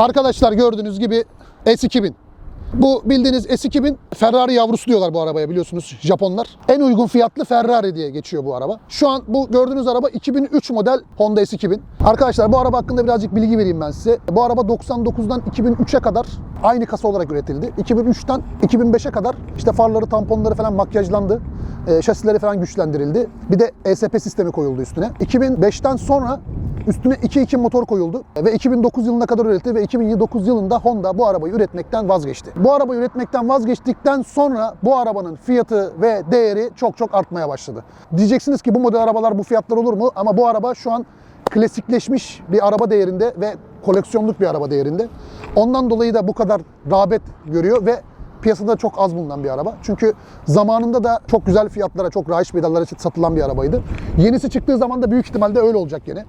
Arkadaşlar gördüğünüz gibi S2000. Bu bildiğiniz S2000 Ferrari yavrusu diyorlar bu arabaya biliyorsunuz Japonlar. En uygun fiyatlı Ferrari diye geçiyor bu araba. Şu an bu gördüğünüz araba 2003 model Honda S2000. Arkadaşlar bu araba hakkında birazcık bilgi vereyim ben size. Bu araba 99'dan 2003'e kadar aynı kasa olarak üretildi. 2003'ten 2005'e kadar işte farları, tamponları falan makyajlandı. E, şasileri falan güçlendirildi. Bir de ESP sistemi koyuldu üstüne. 2005'ten sonra Üstüne 2.2 motor koyuldu ve 2009 yılına kadar üretildi ve 2009 yılında Honda bu arabayı üretmekten vazgeçti. Bu arabayı üretmekten vazgeçtikten sonra bu arabanın fiyatı ve değeri çok çok artmaya başladı. Diyeceksiniz ki bu model arabalar bu fiyatlar olur mu? Ama bu araba şu an klasikleşmiş bir araba değerinde ve koleksiyonluk bir araba değerinde. Ondan dolayı da bu kadar rağbet görüyor ve piyasada çok az bulunan bir araba. Çünkü zamanında da çok güzel fiyatlara, çok rahiç bedellere satılan bir arabaydı. Yenisi çıktığı zaman da büyük ihtimalle öyle olacak gene.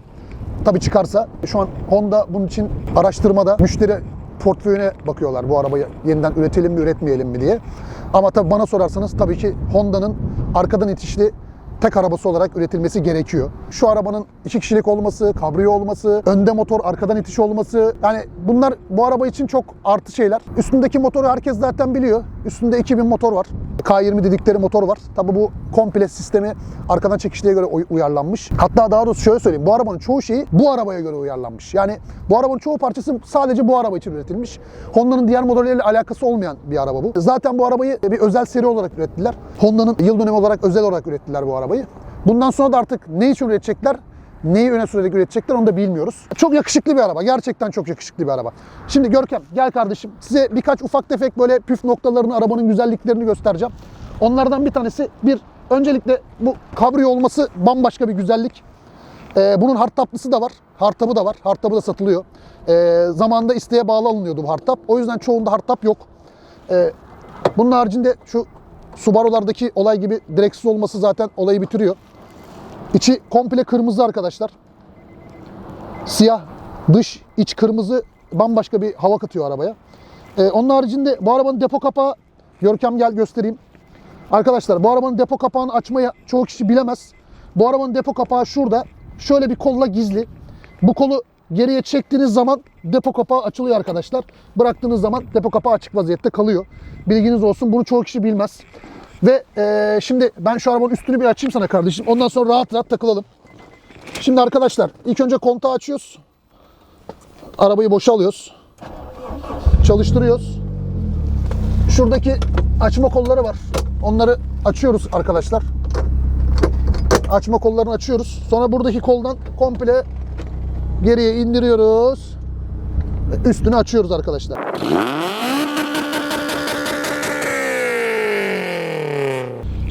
Tabii çıkarsa şu an Honda bunun için araştırmada müşteri portföyüne bakıyorlar bu arabayı yeniden üretelim mi üretmeyelim mi diye. Ama tabii bana sorarsanız tabii ki Honda'nın arkadan itişli tek arabası olarak üretilmesi gerekiyor. Şu arabanın iki kişilik olması, kabriyo olması, önde motor, arkadan itiş olması yani bunlar bu araba için çok artı şeyler. Üstündeki motoru herkes zaten biliyor. Üstünde 2000 motor var. K20 dedikleri motor var. Tabii bu komple sistemi arkadan çekişliğe göre uy- uyarlanmış. Hatta daha doğrusu şöyle söyleyeyim. Bu arabanın çoğu şeyi bu arabaya göre uyarlanmış. Yani bu arabanın çoğu parçası sadece bu araba için üretilmiş. Honda'nın diğer modelleriyle alakası olmayan bir araba bu. Zaten bu arabayı bir özel seri olarak ürettiler. Honda'nın yıl dönümü olarak özel olarak ürettiler bu arabayı. Bundan sonra da artık ne için üretecekler, neyi öne sürerek üretecekler onu da bilmiyoruz. Çok yakışıklı bir araba. Gerçekten çok yakışıklı bir araba. Şimdi Görkem gel kardeşim. Size birkaç ufak tefek böyle püf noktalarını, arabanın güzelliklerini göstereceğim. Onlardan bir tanesi bir öncelikle bu kabriyo olması bambaşka bir güzellik. Ee, bunun hardtaplısı da var. Hardtabı da var. Hardtabı da satılıyor. Ee, zamanında isteğe bağlı alınıyordu bu hardtap. O yüzden çoğunda hardtap yok. Ee, bunun haricinde şu Subaru'lardaki olay gibi direksiz olması zaten olayı bitiriyor. İçi komple kırmızı arkadaşlar. Siyah, dış, iç kırmızı bambaşka bir hava katıyor arabaya. Ee, onun haricinde bu arabanın depo kapağı, Görkem gel göstereyim. Arkadaşlar bu arabanın depo kapağını açmayı çoğu kişi bilemez. Bu arabanın depo kapağı şurada. Şöyle bir kolla gizli. Bu kolu geriye çektiğiniz zaman depo kapağı açılıyor arkadaşlar. Bıraktığınız zaman depo kapağı açık vaziyette kalıyor. Bilginiz olsun. Bunu çoğu kişi bilmez. Ve eee, şimdi ben şu arabanın üstünü bir açayım sana kardeşim. Ondan sonra rahat rahat takılalım. Şimdi arkadaşlar ilk önce kontağı açıyoruz. Arabayı boşa alıyoruz. Çalıştırıyoruz. Şuradaki açma kolları var. Onları açıyoruz arkadaşlar. Açma kollarını açıyoruz. Sonra buradaki koldan komple geriye indiriyoruz. Üstünü açıyoruz arkadaşlar.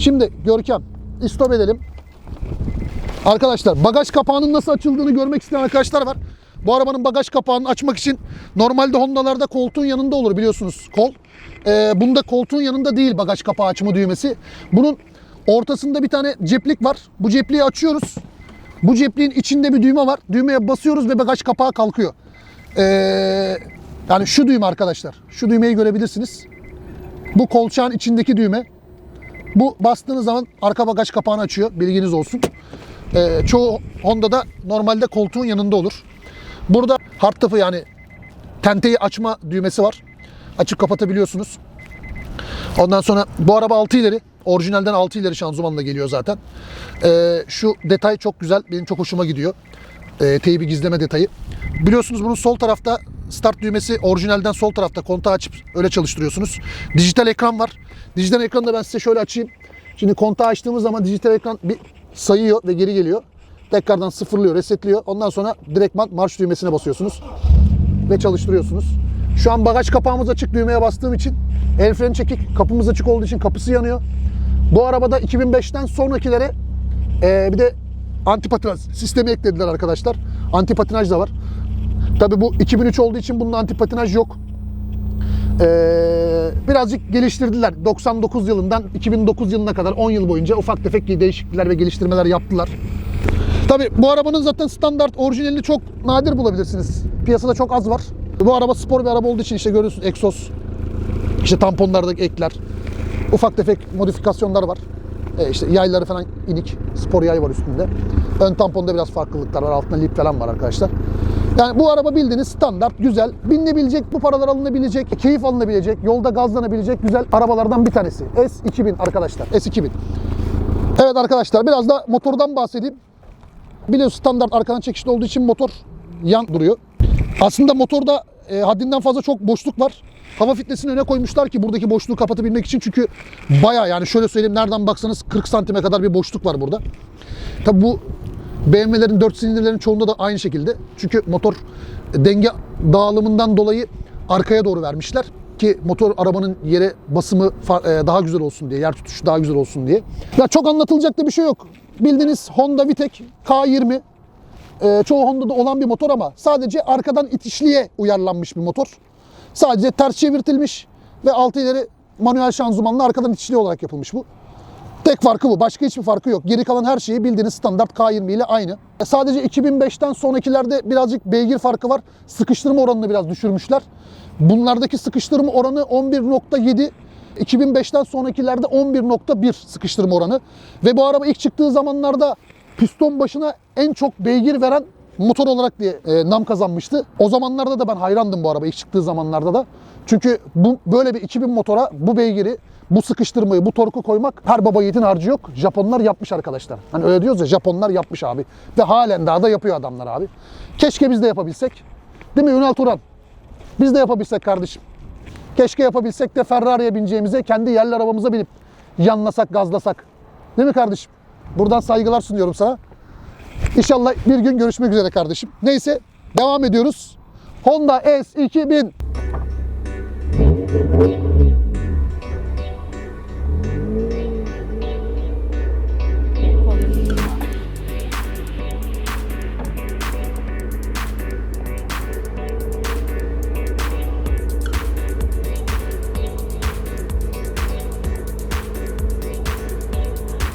Şimdi Görkem, istop edelim. Arkadaşlar bagaj kapağının nasıl açıldığını görmek isteyen arkadaşlar var. Bu arabanın bagaj kapağını açmak için normalde Honda'larda koltuğun yanında olur biliyorsunuz kol. Ee, bunda koltuğun yanında değil bagaj kapağı açma düğmesi. Bunun ortasında bir tane ceplik var. Bu cepliği açıyoruz. Bu cepliğin içinde bir düğme var. Düğmeye basıyoruz ve bagaj kapağı kalkıyor. Ee, yani şu düğme arkadaşlar. Şu düğmeyi görebilirsiniz. Bu kolçağın içindeki düğme. Bu bastığınız zaman arka bagaj kapağını açıyor. Bilginiz olsun. Ee, çoğu Honda'da normalde koltuğun yanında olur. Burada hard tapı yani tenteyi açma düğmesi var. Açıp kapatabiliyorsunuz. Ondan sonra bu araba 6 ileri. Orijinalden 6 ileri şanzımanla geliyor zaten. Ee, şu detay çok güzel. Benim çok hoşuma gidiyor. Ee, teybi gizleme detayı. Biliyorsunuz bunun sol tarafta start düğmesi orijinalden sol tarafta kontağı açıp öyle çalıştırıyorsunuz. Dijital ekran var. Dijital ekranı da ben size şöyle açayım. Şimdi kontağı açtığımız zaman dijital ekran bir sayıyor ve geri geliyor. Tekrardan sıfırlıyor, resetliyor. Ondan sonra direktman marş düğmesine basıyorsunuz ve çalıştırıyorsunuz. Şu an bagaj kapağımız açık düğmeye bastığım için el freni çekik. Kapımız açık olduğu için kapısı yanıyor. Bu arabada 2005'ten sonrakilere eee, bir de anti patinaj sistemi eklediler arkadaşlar. Anti patinaj da var. Tabi bu 2003 olduğu için bunun anti patinaj yok. Ee, birazcık geliştirdiler. 99 yılından 2009 yılına kadar 10 yıl boyunca ufak tefek değişiklikler ve geliştirmeler yaptılar. Tabi bu arabanın zaten standart orijinalini çok nadir bulabilirsiniz. Piyasada çok az var. Bu araba spor bir araba olduğu için işte görüyorsunuz egzoz, işte tamponlardaki ekler, ufak tefek modifikasyonlar var. E işte yayları falan inik, spor yay var üstünde. Ön tamponda biraz farklılıklar var, altında lip falan var arkadaşlar. Yani bu araba bildiğiniz standart, güzel, binilebilecek, bu paralar alınabilecek, keyif alınabilecek, yolda gazlanabilecek güzel arabalardan bir tanesi. S2000 arkadaşlar, S2000. Evet arkadaşlar biraz da motordan bahsedeyim. Biliyorsunuz standart arkadan çekişli olduğu için motor yan duruyor. Aslında motorda e, haddinden fazla çok boşluk var. Hava filtresini öne koymuşlar ki buradaki boşluğu kapatabilmek için çünkü baya yani şöyle söyleyeyim nereden baksanız 40 santime kadar bir boşluk var burada. Tabi bu BMW'lerin 4 silindirlerin çoğunda da aynı şekilde. Çünkü motor denge dağılımından dolayı arkaya doğru vermişler ki motor arabanın yere basımı e, daha güzel olsun diye, yer tutuşu daha güzel olsun diye. Ya çok anlatılacak da bir şey yok. Bildiğiniz Honda Vitek K20 e, çoğu Honda'da olan bir motor ama sadece arkadan itişliğe uyarlanmış bir motor. Sadece ters çevirtilmiş ve altı ileri manuel şanzımanla arkadan itişli olarak yapılmış bu. Tek farkı bu. Başka hiçbir farkı yok. Geri kalan her şeyi bildiğiniz standart K20 ile aynı. E, Sadece 2005'ten sonrakilerde birazcık beygir farkı var. Sıkıştırma oranını biraz düşürmüşler. Bunlardaki sıkıştırma oranı 11.7. 2005'ten sonrakilerde 11.1 sıkıştırma oranı. Ve bu araba ilk çıktığı zamanlarda piston başına en çok beygir veren motor olarak diye e, nam kazanmıştı. O zamanlarda da ben hayrandım bu araba ilk çıktığı zamanlarda da. Çünkü bu böyle bir 2000 motora bu beygiri, bu sıkıştırmayı, bu torku koymak her baba yiğidin harcı yok. Japonlar yapmış arkadaşlar. Hani öyle diyoruz ya Japonlar yapmış abi. Ve halen daha da yapıyor adamlar abi. Keşke biz de yapabilsek. Değil mi Ünal Turan? Biz de yapabilsek kardeşim. Keşke yapabilsek de Ferrari'ye bineceğimize kendi yerli arabamıza binip yanlasak, gazlasak. Değil mi kardeşim? Buradan saygılar sunuyorum sana. İnşallah bir gün görüşmek üzere kardeşim. Neyse devam ediyoruz. Honda S2000.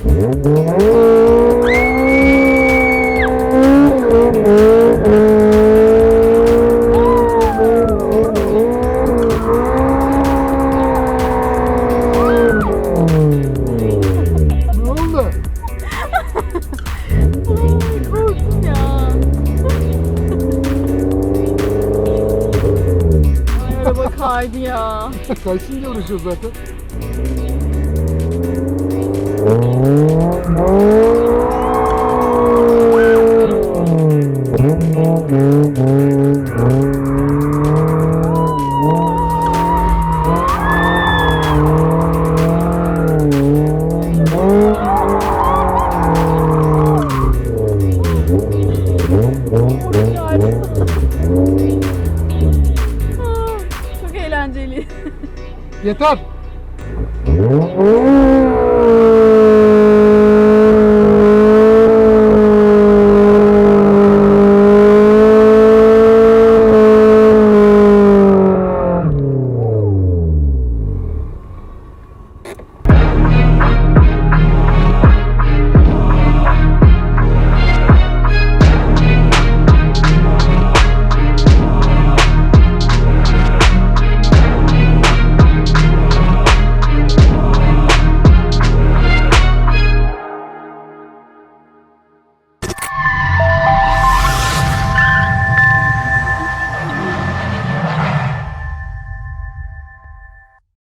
kaydı ya. Kaysın diye uğraşıyoruz zaten. Yeter.